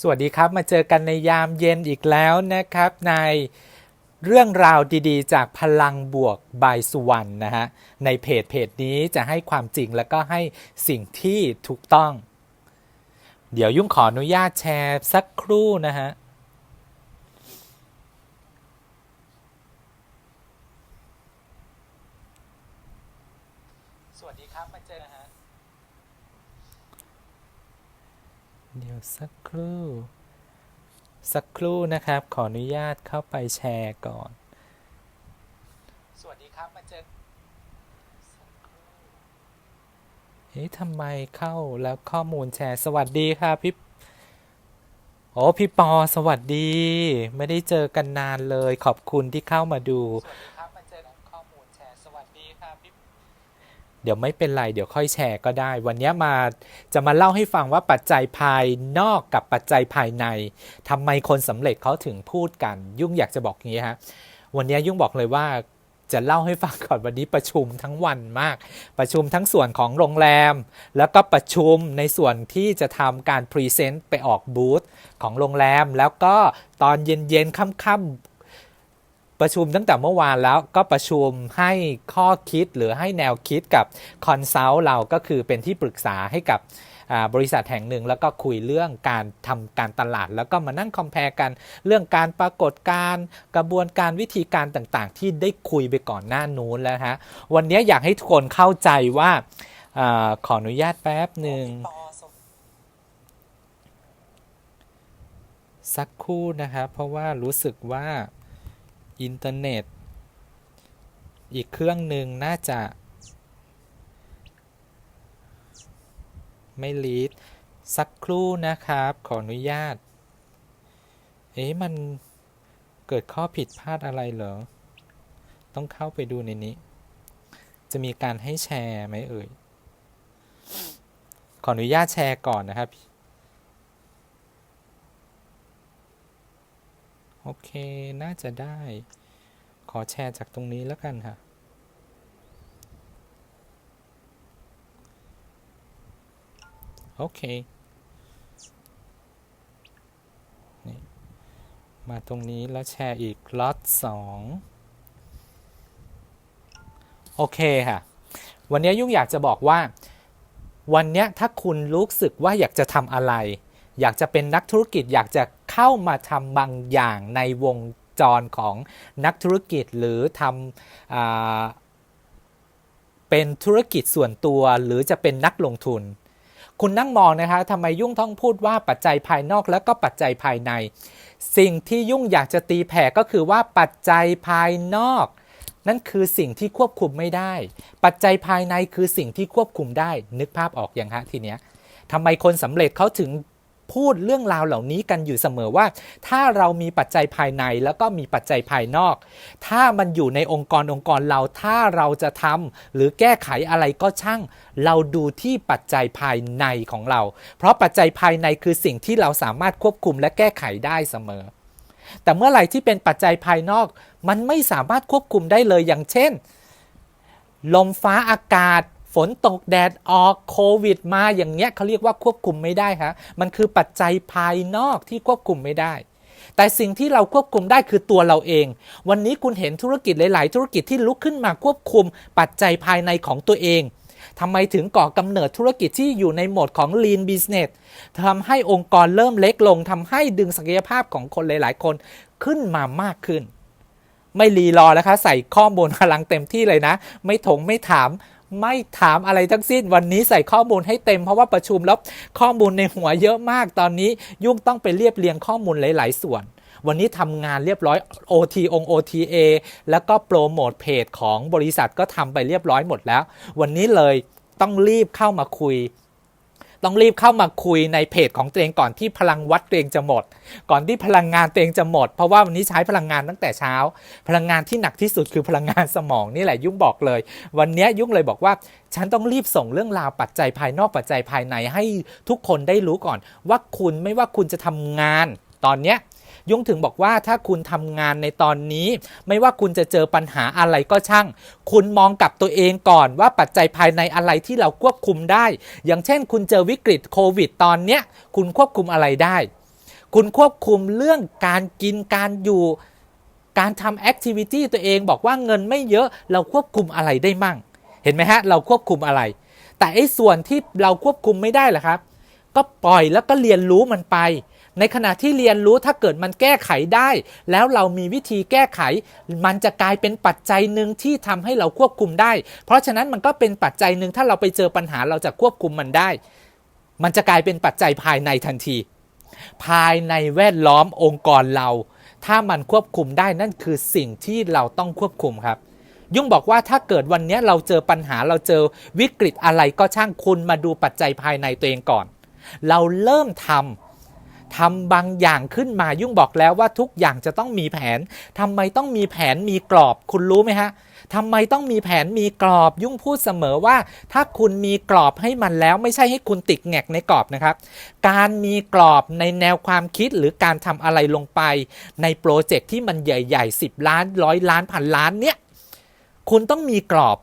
สวัสดีครับ มาเจอกันในยามเย็นอีกแล้วนะครับ ในเรื่องราวดีๆ จากพลังบวกบายสุวรรณนะฮะ ในเพจเพจนี้จะให้ความจริงแล้วก็ให้สิ่งที่ถูกต้อง เดี๋ยวยุ่งขออนุญาตแชร์สักครู่นะฮะ สวัสดีครับมาเจอนะฮะ เดี๋ยวสักครู่ สักครู่นะครับ ขออนุญาตเข้าไปแชร์ก่อน สวัสดีครับ มาเจอเอ๊ะทำไมเข้าแล้วข้อมูลแชร์ สวัสดีครับพี่โอ้พี่ปอสวัสดี ไม่ได้เจอกันนานเลย ขอบคุณที่เข้ามาดู สวัสดีครับมาเจอข้อมูลแชร์ สวัสดีครับพี่ เดี๋ยวไม่เป็นไร เดี๋ยวค่อยแชร์ก็ได้ วันนี้มาจะมาเล่าให้ฟังว่าปัจจัยภายนอกกับปัจจัยภายในทำไมคนสำเร็จเขาถึงพูดกัน ยุ่งอยากจะบอกอย่างนี้ฮะวันนี้ยุ่งบอกเลยว่าจะเล่าให้ฟังก่อนวันนี้ประชุมทั้งวันมาก ประชุมทั้งส่วนของโรงแรม แล้วก็ประชุมในส่วนที่จะทำการพรีเซนต์ไปออกบูธของโรงแรม แล้วก็ตอนเย็นๆค่ำๆ ประชุมตั้งแต่เมื่อวานแล้วก็ประชุมให้ข้อคิดหรือให้แนวคิดกับคอนซัลท์เราก็คือเป็นที่ปรึกษาให้กับบริษัทแห่งหนึ่งแล้วก็คุยเรื่องการทำการตลาด แล้วก็มานั่งคอมเพลกันเรื่องการปรากฏการณ์กระบวนการวิธีการต่างๆ ที่ได้คุยไปก่อนหน้านู้นแล้วฮะวันนี้อยากให้ทุกคนเข้าใจว่าอาขออนุญาตแป๊บหนึ่งสักครู่นะครับเพราะว่ารู้สึกว่า อินเทอร์เน็ต อีกเครื่องหนึ่งน่าจะ ไม่ลีดสักครู่นะครับ ขออนุญาต เอ๊ะมันเกิดข้อผิดพลาดอะไรเหรอ ต้องเข้าไปดูในนี้ จะมีการให้แชร์ไหมเอ่ย ขออนุญาตแชร์ก่อนนะครับ โอเค น่าจะได้ ขอแชร์จากตรงนี้แล้วกันค่ะ โอเค นี่ มาตรงนี้แล้วแชร์อีกล็อตสองโอเคค่ะ วันนี้ยุ่งอยากจะบอกว่า วันนี้ถ้าคุณรู้สึกว่าอยากจะทำอะไร อยากจะเป็นนักธุรกิจอยากจะ เข้ามาทำบางอย่างในวงจรของนักธุรกิจหรือทำอเป็นธุรกิจส่วนตัวหรือจะเป็นนักลงทุน คุณนั่งมองนะคะทำไมยุ่งต้องพูดว่าปัจจัยภายนอกแล้วก็ปัจจัยภายใน สิ่งที่ยุ่งอยากจะตีแผ่ก็คือว่าปัจจัยภายนอก นั่นคือสิ่งที่ควบคุมไม่ได้ ปัจจัยภายในคือสิ่งที่ควบคุมได้ นึกภาพออกอย่างฮะทีเนี้ยทำไมคนสำเร็จเขาถึง พูดเรื่องราวเหล่านี้กันอยู่เสมอว่า ถ้าเรามีปัจจัยภายในแล้วก็มีปัจจัยภายนอก ถ้ามันอยู่ในองค์กรองค์กรเราถ้าเราจะทำหรือแก้ไขอะไรก็ช่าง เราดูที่ปัจจัยภายในของเรา เพราะปัจจัยภายในคือสิ่งที่เราสามารถควบคุมและแก้ไขได้เสมอ แต่เมื่อไหร่ที่เป็นปัจจัยภายนอก มันไม่สามารถควบคุมได้เลยอย่างเช่น ลมฟ้าอากาศ ฝนตกแดดออกโควิดมาอย่างเงี้ยเขาเรียกว่าควบคุมไม่ได้ฮะมันคือปัจจัยภายนอกที่ควบคุมไม่ได้ แต่สิ่งที่เราควบคุมได้คือตัวเราเอง วันนี้คุณเห็นธุรกิจหลาย ๆ ธุรกิจที่ลุกขึ้นมาควบคุมปัจจัยภายในของตัวเองทำไมถึงก่อกำเนิดธุรกิจที่อยู่ในโหมดของ lean business ทำให้องค์กรเริ่มเล็กลงทำให้ดึงศักยภาพของคนหลาย ๆ คนขึ้นมามากขึ้น ไม่รีรอแล้วคะใส่ข้อมูลพลังเต็มที่เลยนะ ไม่ถงไม่ถาม ไม่ถามอะไรทั้งสิ้นวันนี้ใส่ข้อมูลให้เต็มเพราะว่าประชุมแล้วข้อมูลในหัวเยอะมากตอนนี้ยุ่งต้องไปเรียบเรียงข้อมูลหลาย ๆ ส่วน วันนี้ทำงานเรียบร้อย OT อง OTA แล้วก็โปรโมทเพจของบริษัทก็ทำไปเรียบร้อยหมดแล้ว วันนี้เลยต้องรีบเข้ามาคุย ต้องรีบเข้ามาคุยในเพจของตัวเองก่อนที่พลังวัดตัวเองจะหมด ก่อนที่พลังงานตัวเองจะหมด เพราะว่าวันนี้ใช้พลังงานตั้งแต่เช้า พลังงานที่หนักที่สุดคือพลังงานสมองนี่แหละยุ่งบอกเลย วันนี้ยุ่งเลยบอกว่า ฉันต้องรีบส่งเรื่องราวปัจจัยภายนอกปัจจัยภายในให้ทุกคนได้รู้ก่อน ว่าคุณไม่ว่าคุณจะทำงาน ตอนเนี้ย ยุ่งถึงบอกว่าถ้าคุณทำงานในตอนนี้ ไม่ว่าคุณจะเจอปัญหาอะไรก็ช่าง คุณมองกับตัวเองก่อนว่าปัจจัยภายในอะไรที่เราควบคุมได้ อย่างเช่น คุณเจอวิกฤตโควิดตอนเนี้ยคุณควบคุมอะไรได้ คุณควบคุมเรื่องการกินการอยู่การทำแอคทิวิตี้ตัวเองบอกว่าเงินไม่เยอะเราควบคุมอะไรได้มั่ง เห็นไหมฮะ เราควบคุมอะไร แต่ไอ้ส่วนที่เราควบคุมไม่ได้ล่ะครับ ก็ปล่อยแล้วก็เรียนรู้มันไป ในขณะที่เรียนรู้ถ้าเกิดมันแก้ไขได้ แล้วเรามีวิธีแก้ไข มันจะกลายเป็นปัจจัยหนึ่งที่ทำให้เราควบคุมได้ เพราะฉะนั้นมันก็เป็นปัจจัยหนึ่งถ้าเราไปเจอปัญหาเราจะควบคุมมันได้ มันจะกลายเป็นปัจจัยภายในทันที ภายในแวดล้อมองค์กรเรา ถ้ามันควบคุมได้นั่นคือสิ่งที่เราต้องควบคุมครับยุ่งบอกว่าถ้าเกิดวันนี้เราเจอปัญหาเราเจอวิกฤตอะไรก็ช่างคุณมาดูปัจจัยภายในตัวเองก่อน เราเริ่มทำ ทำบางอย่างขึ้นมายุ่งบอกแล้วว่าทุกอย่างจะต้องมีแผนทำไมต้องมีแผนมีกรอบ คุณรู้ไหมฮะทำไมต้องมีแผนมีกรอบ ยุ่งพูดเสมอว่า ถ้าคุณมีกรอบให้มันแล้วไม่ใช่ให้คุณติดแงกในกรอบนะครับ การมีกรอบในแนวความคิดหรือการทำอะไรลงไป ในโปรเจกต์ที่มันใหญ่ๆ 10 ล้านร้อยล้านพันล้านเนี่ยคุณต้องมีกรอบ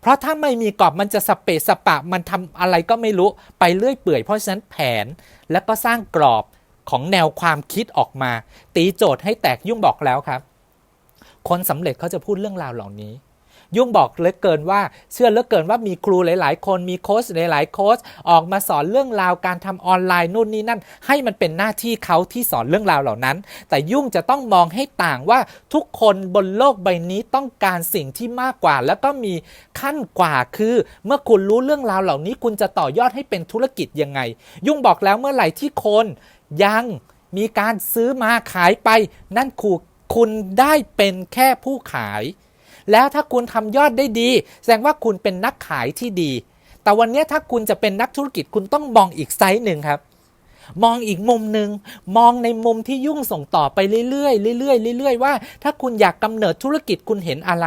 เพราะถ้าไม่มีกรอบมันจะสเปะสปะ มันทำอะไรก็ไม่รู้ไปเรื่อยเปื่อย เพราะฉะนั้นแผนแล้วก็สร้างกรอบ ของแนวความคิดออกมา ตีโจทย์ให้แตกยุ่งบอกแล้วครับ คนสำเร็จเขาจะพูดเรื่องราวเหล่านี้ ยุ่งบอกเลือเกินว่าเชื่อเลือเกินว่ามีครูหลาย ๆ คนมีโค้ชหลาย ๆ โค้ชออกมาสอนเรื่องราวการทำออนไลน์นู่นนี่นั่น ให้มันเป็นหน้าที่เขาที่สอนเรื่องราวเหล่านั้น แต่ยุ่งจะต้องมองให้ต่างว่าทุกคนบนโลกใบนี้ต้องการสิ่งที่มากกว่า แล้วก็มีขั้นกว่าคือ เมื่อคุณรู้เรื่องราวเหล่านี้ คุณจะต่อยอดให้เป็นธุรกิจยังไง ยุ่งบอกแล้วเมื่อไหร่ที่คน ยังมีการซื้อมาขายไป นั่นคือคุณได้เป็นแค่ผู้ขาย แล้วถ้าคุณทำยอดได้ดี แสดงว่าคุณเป็นนักขายที่ดี แต่วันนี้ถ้าคุณจะเป็นนักธุรกิจคุณต้องมองอีกไซส์หนึ่งครับ มองอีกมุมหนึ่งมองในมุมที่ยุ่งส่งต่อไปเรื่อยๆเรื่อยๆเรื่อยๆว่า ถ้าคุณอยากกำเนิดธุรกิจคุณเห็นอะไร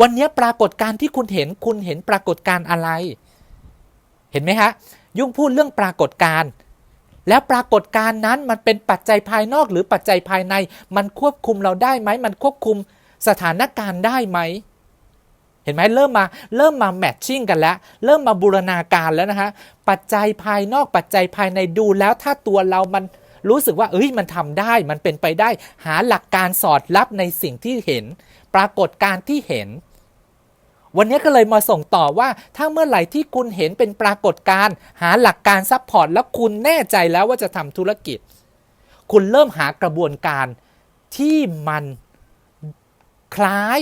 วันนี้ปรากฏการณ์ที่คุณเห็นคุณเห็นปรากฏการณ์อะไร เห็นไหมฮะยุ่งพูดเรื่องปรากฏการณ์ แล้วปรากฏการณ์นั้นมันเป็นปัจจัยภายนอกหรือปัจจัยภายใน มันควบคุมเราได้ไหม มันควบคุมสถานการณ์ได้ไหม เห็นไหมเริ่มมาเริ่มมาแมทชิ่งกันแล้ว เริ่มมาบูรณาการแล้วนะฮะ ปัจจัยภายนอกปัจจัยภายในดูแล้วถ้าตัวเรามันรู้สึกว่าเอ้ยมันทำได้มันเป็นไปได้ หาหลักการสอดรับในสิ่งที่เห็น ปรากฏการณ์ที่เห็น วันนี้ก็เลยมาส่งต่อว่า ถ้าเมื่อไหร่ที่คุณเห็นเป็นปรากฏการณ์หาหลักการซัพพอร์ตแล้วคุณแน่ใจแล้วว่าจะทำธุรกิจ คุณเริ่มหากระบวนการที่มันคล้าย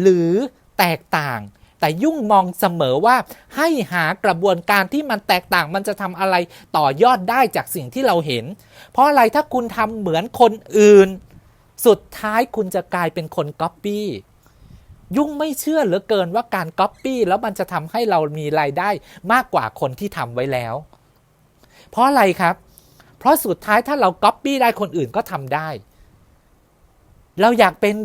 หรือแตกต่าง แต่ยุ่งมองเสมอว่าให้หากระบวนการที่มันแตกต่างมันจะทำอะไรต่อยอดได้จากสิ่งที่เราเห็น เพราะอะไรถ้าคุณทำเหมือนคนอื่น สุดท้ายคุณจะกลายเป็นคนก๊อปปี้ ยุ่งไม่เชื่อเหลือเกินว่าการก๊อปปี้แล้วมันจะทำให้เรามีรายได้มากกว่าคนที่ทำไว้แล้ว เพราะอะไรครับ เพราะสุดท้ายถ้าเราก๊อปปี้ได้คนอื่นก็ทำได้ เราอยากเป็น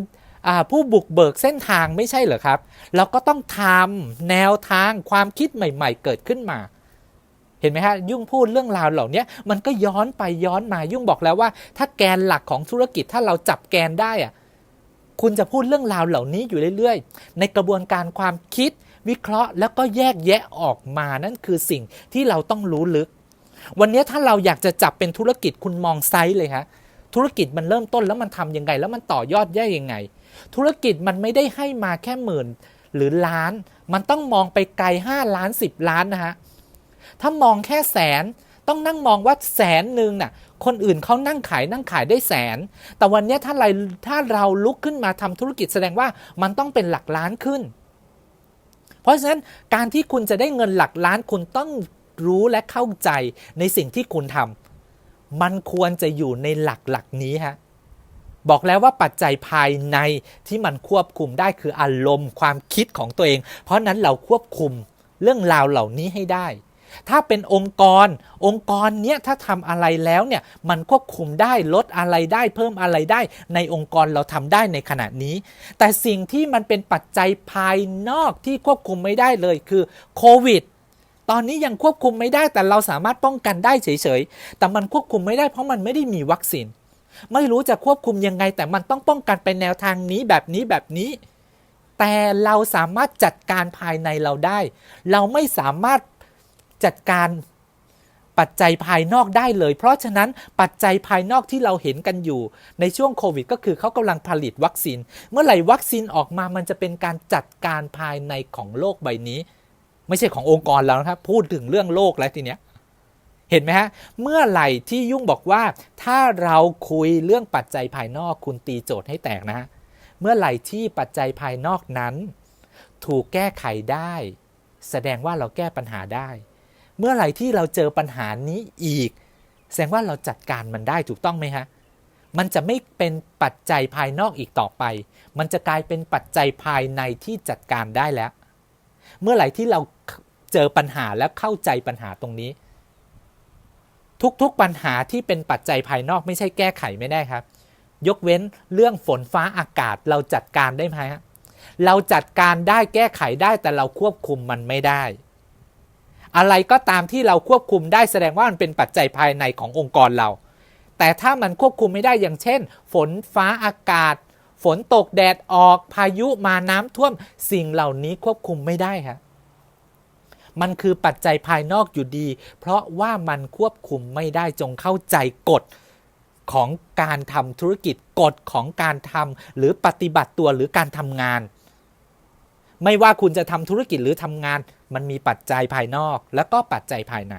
ผู้บุกเบิกเส้นทางไม่ใช่เหรอครับ เราก็ต้องทำแนวทางความคิดใหม่ ๆ เกิดขึ้นมาเห็นไหมฮะยุ่งพูดเรื่องราวเหล่านี้มันก็ย้อนไปย้อนมายุ่งบอกแล้วว่า ถ้าแกนหลักของธุรกิจถ้าเราจับแกนได้อะ คุณจะพูดเรื่องราวเหล่านี้อยู่เรื่อยๆ ในกระบวนการความคิดวิเคราะห์ แล้วก็แยกแยะออกมานั่นคือสิ่งที่เราต้องรู้ลึก วันนี้ถ้าเราอยากจะจับเป็นธุรกิจคุณมองไซส์เลยฮะธุรกิจมันเริ่มต้นแล้วมันทำยังไง แล้วมันต่อยอดแย่ยังไง ธุรกิจมันไม่ได้ให้มาแค่หมื่นหรือล้าน มันต้องมองไปไกล 5 ล้าน 10 ล้านนะฮะถ้ามองแค่แสนต้องนั่งมองว่าแสนหนึ่งน่ะ คนอื่นเขานั่งขายนั่งขายได้แสน แต่วันนี้ถ้าเราถ้าเราลุกขึ้นมาทำธุรกิจแสดงว่ามันต้องเป็นหลักล้านขึ้น เพราะฉะนั้นการที่คุณจะได้เงินหลักล้านคุณต้องรู้และเข้าใจในสิ่งที่คุณทำมันควรจะอยู่ในหลักหลักนี้ฮะบอกแล้วว่าปัจจัยภายในที่มันควบคุมได้คืออารมณ์ความคิดของตัวเอง เพราะนั้นเราควบคุมเรื่องราวเหล่านี้ให้ได้ ถ้าเป็นองค์กรองค์กรเนี้ยถ้าทำอะไรแล้วเนี่ยมันควบคุมได้ลดอะไรได้เพิ่มอะไรได้ ในองค์กรเราทำได้ในขณะนี้ แต่สิ่งที่มันเป็นปัจจัยภายนอกที่ควบคุมไม่ได้เลยคือโควิดตอนนี้ยังควบคุมไม่ได้แต่เราสามารถป้องกันได้เฉยๆ แต่มันควบคุมไม่ได้เพราะมันไม่ได้มีวัคซีน ไม่รู้จะควบคุมยังไง แต่มันต้องป้องกันไปแนวทางนี้แบบนี้แบบนี้ แต่เราสามารถจัดการภายในเราได้ เราไม่สามารถ จัดการปัจจัยภายนอกได้เลย เพราะฉะนั้นปัจจัยภายนอกที่เราเห็นกันอยู่ ในช่วงโควิด ก็คือเขากำลังผลิตวัคซีน เมื่อไหร่วัคซีนออกมามันจะเป็นการจัดการภายในของโลกใบนี้ ไม่ใช่ขององค์กรแล้วนะครับ พูดถึงเรื่องโลกแล้วทีเนี้ยเห็นไหมฮะ เมื่อไหร่ที่ยุ่งบอกว่า ถ้าเราคุยเรื่องปัจจัยภายนอกคุณตีโจทย์ให้แตกนะฮะเมื่อไหร่ที่ปัจจัยภายนอกนั้น ถูกแก้ไขได้ แสดงว่าเราแก้ปัญหาได้ เมื่อไหร่ที่เราเจอปัญหานี้อีก แสดงว่าเราจัดการมันได้ถูกต้องไหมฮะ มันจะไม่เป็นปัจจัยภายนอกอีกต่อไป มันจะกลายเป็นปัจจัยภายในที่จัดการได้แล้ว เมื่อไหร่ที่เราเจอปัญหาและเข้าใจปัญหาตรงนี้ ทุกๆปัญหาที่เป็นปัจจัยภายนอกไม่ใช่แก้ไขไม่ได้ครับ ยกเว้นเรื่องฝนฟ้าอากาศเราจัดการได้ไหมฮะเราจัดการได้แก้ไขได้แต่เราควบคุมมันไม่ได้ อะไรก็ตามที่เราควบคุมได้แสดงว่ามันเป็นปัจจัยภายในขององค์กรเรา แต่ถ้ามันควบคุมไม่ได้อย่างเช่น ฝนฟ้าอากาศ ฝนตกแดดออกพายุมาน้ำท่วม สิ่งเหล่านี้ควบคุมไม่ได้ครับมันคือปัจจัยภายนอกอยู่ดี เพราะว่ามันควบคุมไม่ได้จงเข้าใจกฎของการทำธุรกิจกฎของการทำหรือปฏิบัติตัวหรือการทำงาน ไม่ว่าคุณจะทำธุรกิจหรือทำงาน มันมีปัจจัยภายนอกแล้วก็ปัจจัยภายใน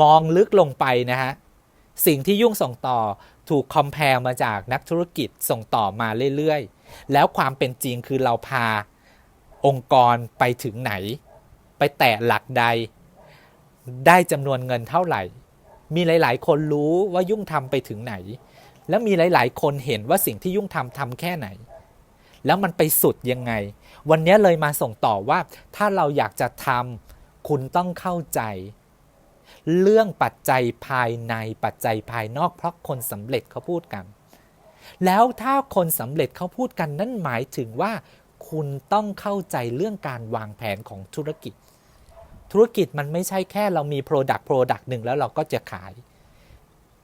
มองลึกลงไปนะฮะ สิ่งที่ยุ่งส่งต่อถูกคอมเพลมาจากนักธุรกิจส่งต่อมาเรื่อยๆ แล้วความเป็นจริงคือเราพาองค์กรไปถึงไหน ไปแตะหลักใด ได้จำนวนเงินเท่าไหร่ มีหลาย ๆ คนรู้ว่ายุ่งทำไปถึงไหน แล้วมีหลาย ๆ คนเห็นว่าสิ่งที่ยุ่งทำทำแค่ไหน แล้วมันไปสุดยังไง วันนี้เลยมาส่งต่อว่า ถ้าเราอยากจะทำคุณต้องเข้าใจ เรื่องปัจจัยภายในปัจจัยภายนอกเพราะคนสำเร็จเขาพูดกัน แล้วถ้าคนสำเร็จเขาพูดกันนั่นหมายถึงว่า คุณต้องเข้าใจเรื่องการวางแผนของธุรกิจ ธุรกิจมันไม่ใช่แค่เรามี Product Product หนึ่งแล้วเราก็จะขาย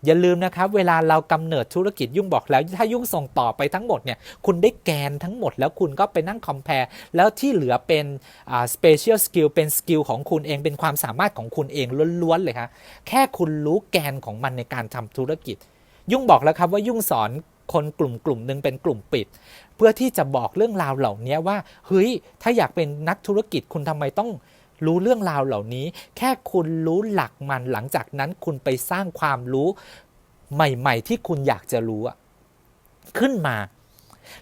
อย่าลืมนะครับ เวลาเรากำเนิดธุรกิจยุ่งบอกแล้ว ถ้ายุ่งส่งต่อไปทั้งหมดเนี่ยคุณได้แกนทั้งหมด แล้วคุณก็ไปนั่งคอมเพลแล้วที่เหลือเป็นอ่า special skill เป็นสกิลของคุณเองเป็นความสามารถของคุณเองล้วนๆเลยครับแค่คุณรู้แกนของมันในการทำธุรกิจ ยุ่งบอกแล้วครับว่ายุ่งสอนคนกลุ่มกลุ่มหนึ่งเป็นกลุ่มปิด เพื่อที่จะบอกเรื่องราวเหล่านี้ว่าเฮ้ยถ้าอยากเป็นนักธุรกิจคุณทำไมต้อง รู้เรื่องราวเหล่านี้ แค่คุณรู้หลักมันหลังจากนั้นคุณไปสร้างความรู้ใหม่ ๆ ที่คุณอยากจะรู้ขึ้นมา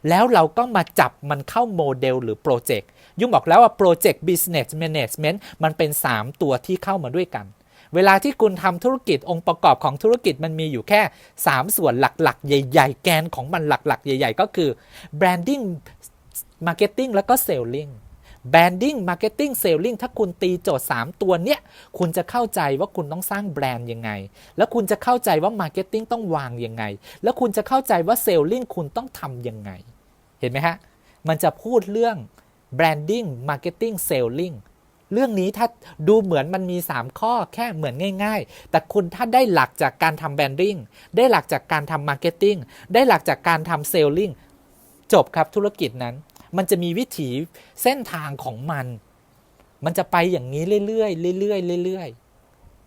แล้วเราก็มาจับมันเข้าโมเดลหรือโปรเจกต์ยุ่งบอกแล้วว่าโปรเจกต์ business management มันเป็น 3 ตัวที่เข้ามาด้วยกันเวลาที่คุณทำธุรกิจองค์ประกอบของธุรกิจมันมีอยู่แค่ 3 ส่วนหลักๆ ใหญ่ ๆ แกนของมันหลักๆ ใหญ่ ๆ ก็คือ branding marketing แล้วก็ selling branding marketing selling ถ้าคุณตีโจทย์ 3 ตัวเนี้ยคุณจะเข้าใจว่าคุณต้องสร้างแบรนด์ยังไง แล้วคุณจะเข้าใจว่า marketing ต้องวางยังไง แล้วคุณจะเข้าใจว่า selling คุณต้องทำยังไง เห็นไหมฮะ มันจะพูดเรื่อง branding marketing selling เรื่องนี้ถ้าดูเหมือนมันมี 3 ข้อแค่เหมือนง่าย ๆ แต่คุณถ้าได้หลักจากการทำแบรนดิ้งได้หลักจากการทำมาร์เก็ตติ้งได้หลักจากการทำเซลลิงจบครับธุรกิจนั้น มันจะมีวิถีเส้นทางของมัน มันจะไปอย่างนี้เรื่อยๆเรื่อยๆเรื่อย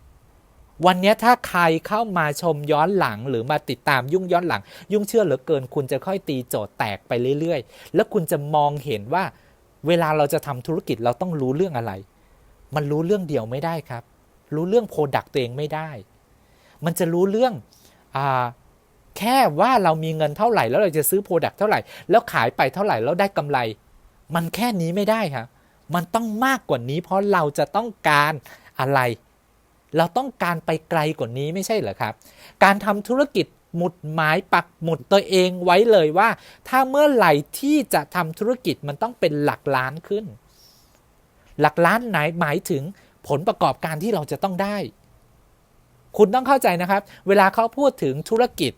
ๆวันนี้ถ้าใครเข้ามาชมย้อนหลังหรือมาติดตามยุ่งย้อนหลัง ยุ่งเชื่อเหลือเกิน คุณจะค่อยตีโจทย์แตกไปเรื่อยๆ แล้วคุณจะมองเห็นว่า เวลาเราจะทำธุรกิจเราต้องรู้เรื่องอะไร มันรู้เรื่องเดียวไม่ได้ครับ รู้เรื่องโปรดักต์ตัวเองไม่ได้ มันจะรู้เรื่องอ่า แค่ว่าเรามีเงินเท่าไหร่ แล้วเราจะซื้อโปรดักต์เท่าไหร่ แล้วขายไปเท่าไหร่แล้วได้กำไร มันแค่นี้ไม่ได้ครับมันต้องมากกว่านี้ เพราะเราจะต้องการอะไร เราต้องการไปไกลกว่านี้ไม่ใช่เหรอครับ การทำธุรกิจหมุดหมายปักหมุดตัวเองไว้เลยว่า ถ้าเมื่อไหร่ที่จะทำธุรกิจมันต้องเป็นหลักล้านขึ้น หลักล้านไหนหมายถึงผลประกอบการที่เราจะต้องได้ คุณต้องเข้าใจนะครับ เวลาเขาพูดถึงธุรกิจ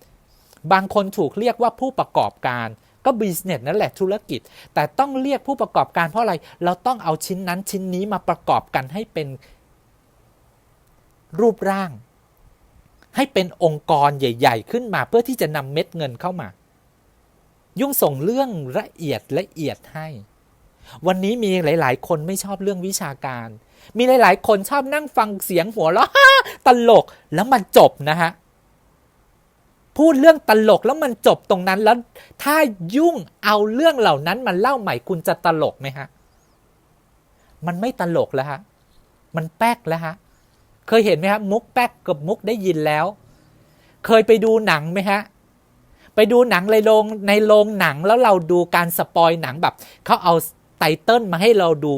บางคนถูกเรียกว่าผู้ประกอบการก็บิสเนสนั่นแหละธุรกิจ แต่ต้องเรียกผู้ประกอบการเพราะอะไร เราต้องเอาชิ้นนั้นชิ้นนี้มาประกอบกันให้เป็นรูปร่าง ให้เป็นองค์กรใหญ่ ๆ ขึ้นมาเพื่อที่จะนำเม็ดเงินเข้ามา ยุ่งส่งเรื่องละเอียดละเอียดให้ วันนี้มีหลาย ๆ คนไม่ชอบเรื่องวิชาการ มีหลาย ๆ คนชอบนั่งฟังเสียงหัวเราะตลกแล้วมันจบนะฮะ พูดเรื่องตลกแล้วมันจบตรงนั้นแล้ว ถ้ายุ่งเอาเรื่องเหล่านั้นมาเล่าใหม่คุณจะตลกไหมฮะ มันไม่ตลกแล้วฮะ มันแป๊กแล้วฮะ เคยเห็นไหมฮะมุกแป๊กกับมุกได้ยินแล้ว เคยไปดูหนังไหมฮะ ไปดูหนังในโรงในโรงหนังแล้วเราดูการสปอยหนังแบบเขาเอาไตเติ้ลมาให้เราดู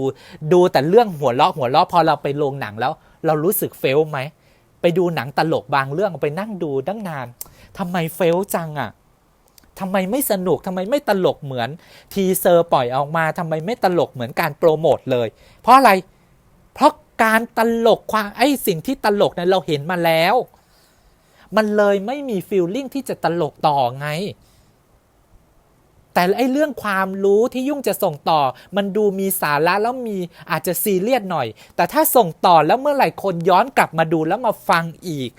ดูแต่เรื่องหัวเราะหัวเราะพอเราไปโรงหนังแล้ว เรารู้สึกเฟลไหมไปดูหนังตลกบางเรื่องไปนั่งดูตั้งนาน ทำไมเฟลจังอะ่ะทำไมไม่สนุกทำไมไม่ตลกเหมือนทีเซอร์ปล่อยออกมาทำไมไม่ตลกเหมือนการโปรโมทเลย เพราะอะไร เพราะการตลกความไอ้สิ่งที่ตลกเนี่ยเราเห็นมาแล้ว มันเลยไม่มีฟีลลิ่งที่จะตลกต่อไง แต่ไอ้เรื่องความรู้ที่ยุ่งจะส่งต่อ มันดูมีสาระแล้วมีอาจจะซีเรียสหน่อย แต่ถ้าส่งต่อแล้วเมื่อไหร่คนย้อนกลับมาดูแล้วมาฟังอีก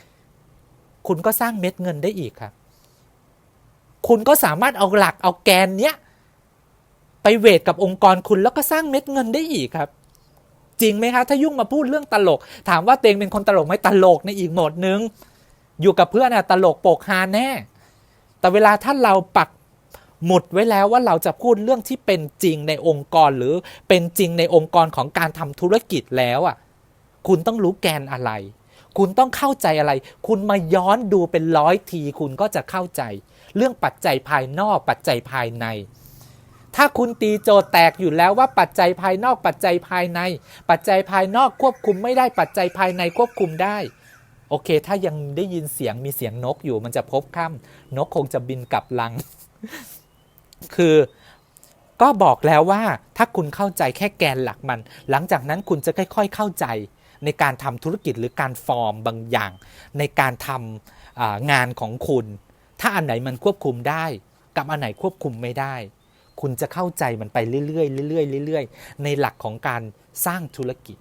คุณก็สร้างเม็ดเงินได้อีกครับ คุณก็สามารถเอาหลักเอาแกนเนี้ยไปเวทกับองค์กรคุณแล้วก็สร้างเม็ดเงินได้อีกครับ จริงไหมครับถ้ายุ่งมาพูดเรื่องตลก ถามว่าเตงเป็นคนตลกไหมตลกในอีกโหมดนึง อยู่กับเพื่อนอะตลกโปกฮาแน่ แต่เวลาถ้าเราปักหมุดไว้แล้วว่าเราจะพูดเรื่องที่เป็นจริงในองค์กรหรือเป็นจริงในองค์กรของการทำธุรกิจแล้วอะ คุณต้องรู้แกนอะไร คุณต้องเข้าใจอะไร คุณมาย้อนดูเป็นร้อยที คุณก็จะเข้าใจ เรื่องปัจจัยภายนอกปัจจัยภายใน ถ้าคุณตีโจทย์แตกอยู่แล้วว่าปัจจัยภายนอกปัจจัยภายใน ปัจจัยภายนอกควบคุมไม่ได้ปัจจัยภายในควบคุมได้ โอเค ถ้ายังได้ยินเสียงมีเสียงนกอยู่ มันจะพบค่ำนกคงจะบินกลับลัง คือก็บอกแล้วว่าถ้าคุณเข้าใจแค่แกนหลักมัน หลังจากนั้นคุณจะค่อย ๆ เข้าใจ ในการทำธุรกิจหรือการฟอร์มบางอย่าง ในการทำงานของคุณ ถ้าอันไหนมันควบคุมได้ กับอันไหนควบคุมไม่ได้ คุณจะเข้าใจมันไปเรื่อยๆเรื่อยๆเรื่อยๆในหลักของการสร้างธุรกิจ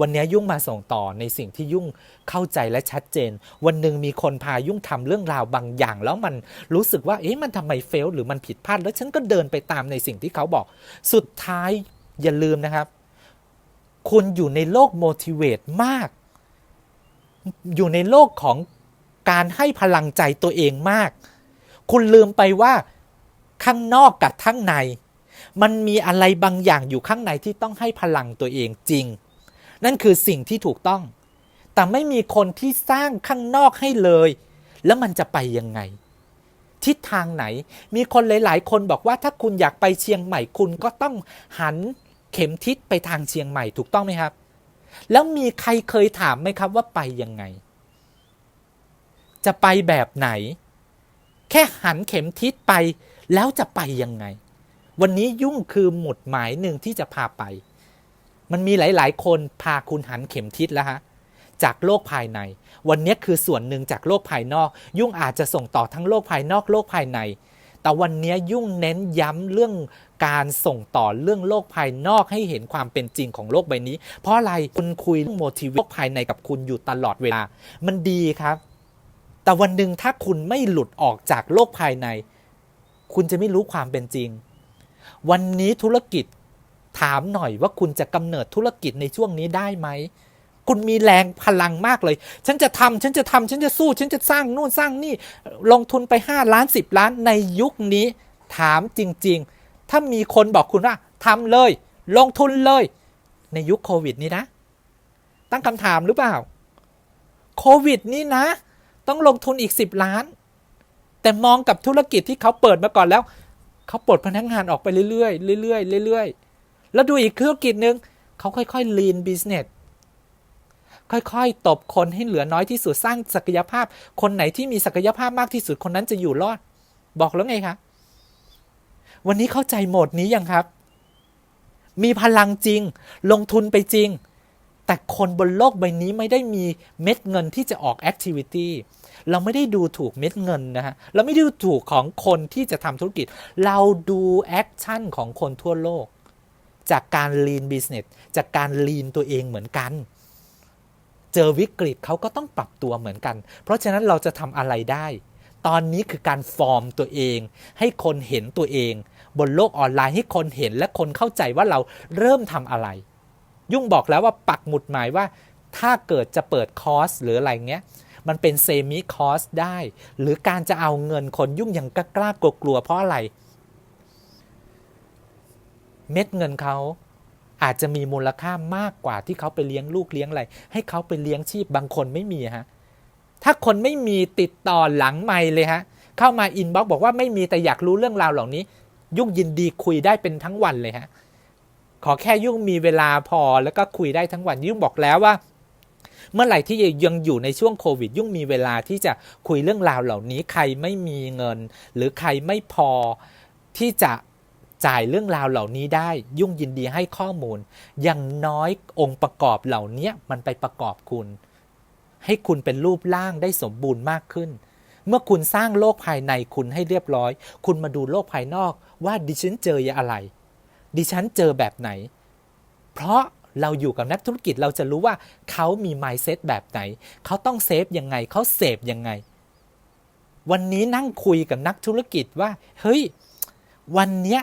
วันนี้ยุ่งมาส่งต่อในสิ่งที่ยุ่งเข้าใจและชัดเจน วันหนึ่งมีคนพายุ่งทำเรื่องราวบางอย่าง แล้วมันรู้สึกว่าเอ๊ะมันทำไมเฟลหรือมันผิดพลาด แล้วฉันก็เดินไปตามในสิ่งที่เขาบอก สุดท้ายอย่าลืมนะครับ คุณอยู่ในโลก motivate มาก อยู่ในโลกของการให้พลังใจตัวเองมาก คุณลืมไปว่าข้างนอกกับข้างใน มันมีอะไรบางอย่างอยู่ข้างในที่ต้องให้พลังตัวเองจริง นั่นคือสิ่งที่ถูกต้อง แต่ไม่มีคนที่สร้างข้างนอกให้เลย แล้วมันจะไปยังไง ทิศทางไหน มีคนหลาย ๆ คนบอกว่าถ้าคุณอยากไปเชียงใหม่คุณก็ต้องหัน เข็มทิศไปทางเชียงใหม่ถูกต้องไหมครับ แล้วมีใครเคยถามไหมครับว่าไปยังไง จะไปแบบไหน แค่หันเข็มทิศไปแล้วจะไปยังไง วันนี้ยุ่งคือหมุดหมายหนึ่งที่จะพาไป มันมีหลาย ๆ คนพาคุณหันเข็มทิศแล้วฮะจากโลกภายใน วันนี้คือส่วนหนึ่งจากโลกภายนอก ยุ่งอาจจะส่งต่อทั้งโลกภายนอกโลกภายใน แต่วันนี้ยุ่งเน้นย้ำเรื่องการส่งต่อเรื่องโลกภายนอกให้เห็นความเป็นจริงของโลกใบนี้ เพราะอะไรคุณคุยเรื่อง motivate โลกภายในกับคุณอยู่ตลอดเวลา มันดีครับ แต่วันหนึ่งถ้าคุณไม่หลุดออกจากโลกภายใน คุณจะไม่รู้ความเป็นจริง วันนี้ธุรกิจถามหน่อยว่าคุณจะกำเนิดธุรกิจในช่วงนี้ได้ไหม คุณมีแรงพลังมากเลย ฉันจะทำฉันจะทำฉันจะสู้ ฉันจะสร้างนู่นสร้างนี่ ลงทุนไป 5 ล้าน 10 ล้านในยุคนี้ถามจริง ๆ ถ้ามีคนบอกคุณว่าทำเลย ลงทุนเลย ในยุคโควิดนี้นะ ตั้งคำถามหรือเปล่า โควิดนี้นะ ต้องลงทุนอีก 10 ล้าน แต่มองกับธุรกิจที่เขาเปิดมาก่อนแล้ว เขาปลดพนักงานออกไปเรื่อยๆเรื่อยๆเรื่อยๆแล้วดูอีกธุรกิจหนึ่งเขาค่อยๆ lean business ค่อยๆ ตบคนให้เหลือน้อยที่สุดสร้างศักยภาพ คนไหนที่มีศักยภาพมากที่สุดคนนั้นจะอยู่รอด บอกแล้วไงคะวันนี้เข้าใจโหมดนี้ยังครับ มีพลังจริง ลงทุนไปจริง แต่คนบนโลกใบนี้ไม่ได้มีเม็ดเงินที่จะออกแอคทิวิตี้เราไม่ได้ดูถูกเม็ดเงินนะฮะ เราไม่ได้ดูถูกของคนที่จะทำธุรกิจ เราดูแอคชั่นของคนทั่วโลก จากการ lean business จากการ lean ตัวเองเหมือนกัน เจอวิกฤตเขาก็ต้องปรับตัวเหมือนกัน เพราะฉะนั้นเราจะทำอะไรได้ ตอนนี้คือการฟอร์มตัวเอง ให้คนเห็นตัวเอง บนโลกออนไลน์ให้คนเห็นและคนเข้าใจว่าเราเริ่มทำอะไร ยุ่งบอกแล้วว่าปักหมุดหมายว่า ถ้าเกิดจะเปิดคอร์สหรืออะไรเงี้ยมันเป็นเซมิคอร์สได้ หรือการจะเอาเงินคนยุ่งยังกล้ากลัวกลัวๆเพราะอะไร เม็ดเงินเขา อาจจะมีมูลค่ามากกว่าที่เขาไปเลี้ยงลูกเลี้ยงอะไร ให้เขาไปเลี้ยงชีพบางคนไม่มีฮะถ้าคนไม่มีติดต่อหลังไม่เลยฮะเข้ามาอินบ็อกบอกว่าไม่มีแต่อยากรู้เรื่องราวเหล่านี้ ยุ่งยินดีคุยได้เป็นทั้งวันเลยฮะขอแค่ยุ่งมีเวลาพอแล้วก็คุยได้ทั้งวันยุ่งบอกแล้วว่า เมื่อไหร่ที่ยังอยู่ในช่วงโควิด ยุ่งมีเวลาที่จะคุยเรื่องราวเหล่านี้ ใครไม่มีเงิน หรือใครไม่พอที่จะ จ่ายเรื่องราวเหล่านี้ได้ยุ่งยินดีให้ข้อมูล อย่างน้อยองค์ประกอบเหล่านี้มันไปประกอบคุณ ให้คุณเป็นรูปร่างได้สมบูรณ์มากขึ้น เมื่อคุณสร้างโลกภายในคุณให้เรียบร้อย คุณมาดูโลกภายนอกว่าดิฉันเจออะไร ดิฉันเจอแบบไหน เพราะเราอยู่กับนักธุรกิจเราจะรู้ว่าเขามี mindset แบบไหน เขาต้องเซฟยังไงเขาเสพยังไง วันนี้นั่งคุยกับนักธุรกิจว่า เฮ้ย วันเนี้ย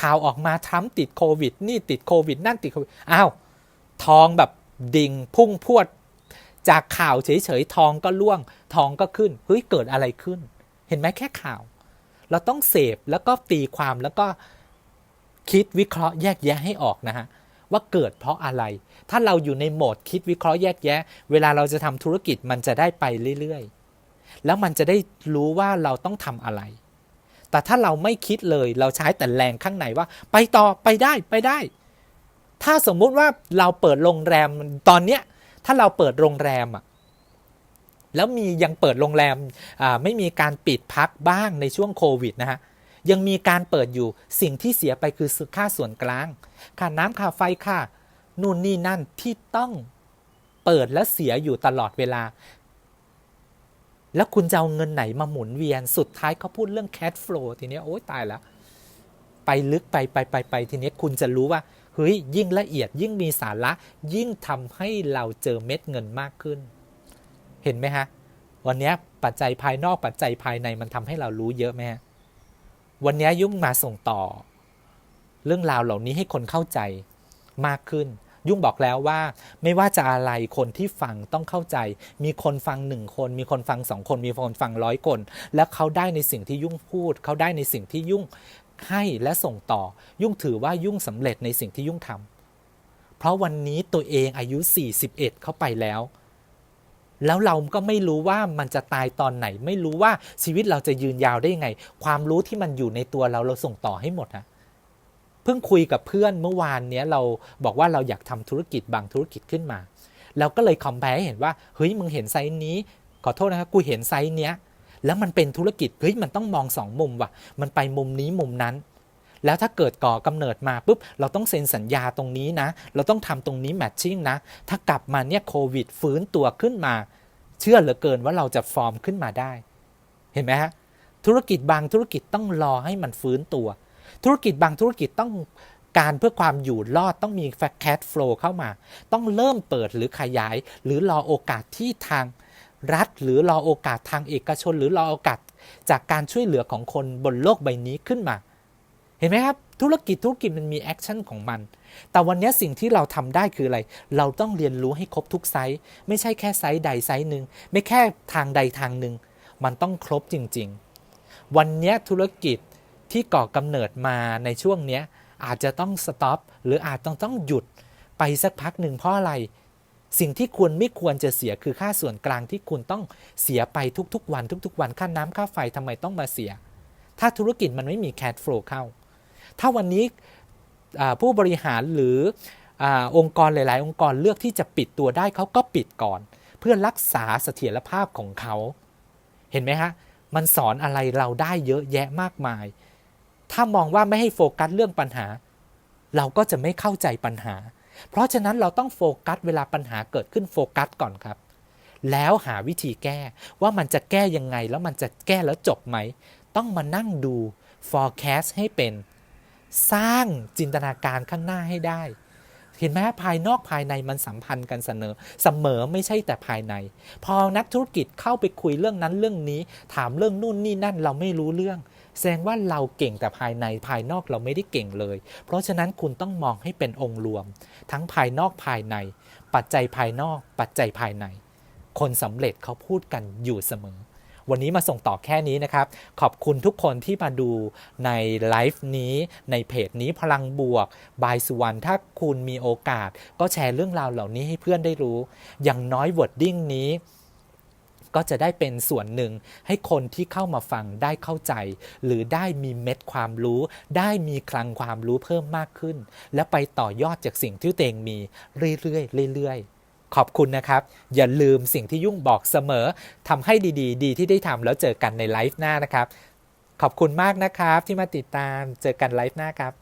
ข่าวออกมาทรัมป์ติดโควิด นี่ติดโควิด นั่นติดโควิด อ้าว ทองแบบดิ่งพุ่งพวด จากข่าวเฉยๆ ทองก็ล่วง ทองก็ขึ้น เฮ้ย เกิดอะไรขึ้น เห็นไหมแค่ข่าว เราต้องเสพแล้วก็ตีความแล้วก็คิดวิเคราะห์แยกแยะให้ออกนะฮะว่าเกิดเพราะอะไร ถ้าเราอยู่ในโหมดคิดวิเคราะห์แยกแยะ เวลาเราจะทำธุรกิจมันจะได้ไปเรื่อยๆ แล้วมันจะได้รู้ว่าเราต้องทำอะไร แต่ถ้าเราไม่คิดเลยเราใช้แต่แรงข้างในว่า ไปต่อไปได้ไปได้ ถ้าสมมุติว่าเราเปิดโรงแรมตอนเนี้ยถ้าเราเปิดโรงแรมอะแล้วมียังเปิดโรงแรมไม่มีการปิดพักบ้างในช่วงโควิดนะฮะยังมีการเปิดอยู่สิ่งที่เสียไปคือค่าส่วนกลาง ค่าน้ำค่าไฟค่านู่นนี่นั่นที่ต้องเปิดและเสียอยู่ตลอดเวลา แล้วคุณจะเอาเงินไหนมาหมุนเวียนสุดท้ายเขาพูดเรื่อง cash flow ทีนี้โอ๊ยตายแล้ว ไปลึกไปไปไปไปทีนี้คุณจะรู้ว่าเฮ้ยยิ่งละเอียดยิ่งมีสาระ ยิ่งทำให้เราเจอเม็ดเงินมากขึ้น เห็นไหมฮะ วันนี้ปัจจัยภายนอกปัจจัยภายในมันทำให้เรารู้เยอะไหมฮะ วันนี้ยุ่งมาส่งต่อ เรื่องราวเหล่านี้ให้คนเข้าใจมากขึ้น ยุ่งบอกแล้วว่า ไม่ว่าจะอะไรคนที่ฟังต้องเข้าใจ มีคนฟังหนึ่งคน มีคนฟังสองคน มีคนฟังร้อยคน แล้วเขาได้ในสิ่งที่ยุ่งพูด เขาได้ในสิ่งที่ยุ่งให้และส่งต่อ ยุ่งถือว่ายุ่งสำเร็จในสิ่งที่ยุ่งทำเพราะวันนี้ตัวเองอายุ 41 เข้าไปแล้ว แล้วเราก็ไม่รู้ว่ามันจะตายตอนไหน ไม่รู้ว่าชีวิตเราจะยืนยาวได้ยังไง ความรู้ที่มันอยู่ในตัวเราเราส่งต่อให้หมดฮะ เพิ่งคุยกับเพื่อนเมื่อวานเนี้ยเราบอกว่าเราอยากทำธุรกิจบางธุรกิจขึ้นมาเราก็เลยคอมเพลให้เห็นว่าเฮ้ยมึงเห็นไซส์นี้ ขอโทษนะครับกูเห็นไซส์เนี้ยแล้วมันเป็นธุรกิจเฮ้ยมันต้องมองสองมุมว่ะ มันไปมุมนี้มุมนั้น แล้วถ้าเกิดก่อกำเนิดมาปุ๊บเราต้องเซ็นสัญญาตรงนี้นะ เราต้องทำตรงนี้แมทชิ่งนะ ถ้ากลับมาเนี่ยโควิดฟื้นตัวขึ้นมา เชื่อเหลือเกินว่าเราจะฟอร์มขึ้นมาได้ เห็นไหมฮะธุรกิจบางธุรกิจต้องรอให้มันฟื้นตัว ธุรกิจบางธุรกิจต้องการเพื่อความอยู่รอดต้องมีแคทโฟลูเข้ามา ต้องเริ่มเปิดหรือขยาย หรือรอโอกาสที่ทางรัฐ หรือรอโอกาสทางเอกชน หรือรอโอกาสจากการช่วยเหลือของคนบนโลกใบนี้ขึ้นมา เห็นไหมครับ ธุรกิจธุรกิจมันมีแอคชั่นของมัน แต่วันนี้สิ่งที่เราทำได้คืออะไร เราต้องเรียนรู้ให้ครบทุกไซส์ไม่ใช่แค่ไซส์ใดไซส์หนึ่งไม่แค่ทางใดทางหนึ่งมันต้องครบจริง ๆ วันนี้ธุรกิจ ที่ก่อกำเนิดมาในช่วงเนี้ยอาจจะต้องสต็อปหรืออาจต้องต้องหยุดไปสักพักหนึ่งเพราะอะไร สิ่งที่ควรไม่ควรจะเสียคือค่าส่วนกลางที่คุณต้องเสียไปทุกๆ วันทุก ๆ วันค่าน้ำค่าไฟทำไมต้องมาเสีย ถ้าธุรกิจมันไม่มีแคดฟลูเข้า ถ้าวันนี้ผู้บริหารหรืออองค์กรหลาย ๆ องค์กรเลือกที่จะปิดตัวได้เขาก็ปิดก่อน เพื่อรักษาเสถียรภาพของเขา เห็นไหมฮะ มันสอนอะไรเราได้เยอะแยะมากมาย ถ้ามองว่าไม่ให้โฟกัสเรื่องปัญหา เราก็จะไม่เข้าใจปัญหา เพราะฉะนั้นเราต้องโฟกัสเวลาปัญหาเกิดขึ้นโฟกัสก่อนครับ แล้วหาวิธีแก้ว่ามันจะแก้ยังไง แล้วมันจะแก้แล้วจบไหม ต้องมานั่งดู forecast ให้เป็น สร้างจินตนาการข้างหน้าให้ได้เห็นไหมภายนอกภายในมันสัมพันธ์กันเสมอเสมอไม่ใช่แต่ภายใน พอนักธุรกิจเข้าไปคุยเรื่องนั้นเรื่องนี้ ถามเรื่องนู่นนี่นั่นเราไม่รู้เรื่อง แสดงว่าเราเก่งแต่ภายในภายนอกเราไม่ได้เก่งเลย เพราะฉะนั้นคุณต้องมองให้เป็นองค์รวม ทั้งภายนอกภายใน ปัจจัยภายนอก ปัจจัยภายใน คนสำเร็จเขาพูดกันอยู่เสมอ วันนี้มาส่งต่อแค่นี้นะครับ ขอบคุณทุกคนที่มาดูในไลฟ์นี้ในเพจนี้พลังบวกบายสุวรรณถ้าคุณมีโอกาส ก็แชร์เรื่องราวเหล่านี้ให้เพื่อนได้รู้ อย่างน้อยวอร์ดดิ้งนี้ ก็จะได้เป็นส่วนหนึ่งให้คนที่เข้ามาฟังได้เข้าใจ หรือได้มีเม็ดความรู้ ได้มีคลังความรู้เพิ่มมากขึ้น และไปต่อยอดจากสิ่งที่ตัวเองมีเรื่อยๆเรื่อยๆขอบคุณนะครับ อย่าลืมสิ่งที่ยุ่งบอกเสมอทำให้ดีๆ ดีที่ได้ทำแล้วเจอกันในไลฟ์หน้านะครับ ขอบคุณมากนะครับที่มาติดตามเจอกันไลฟ์หน้าครับ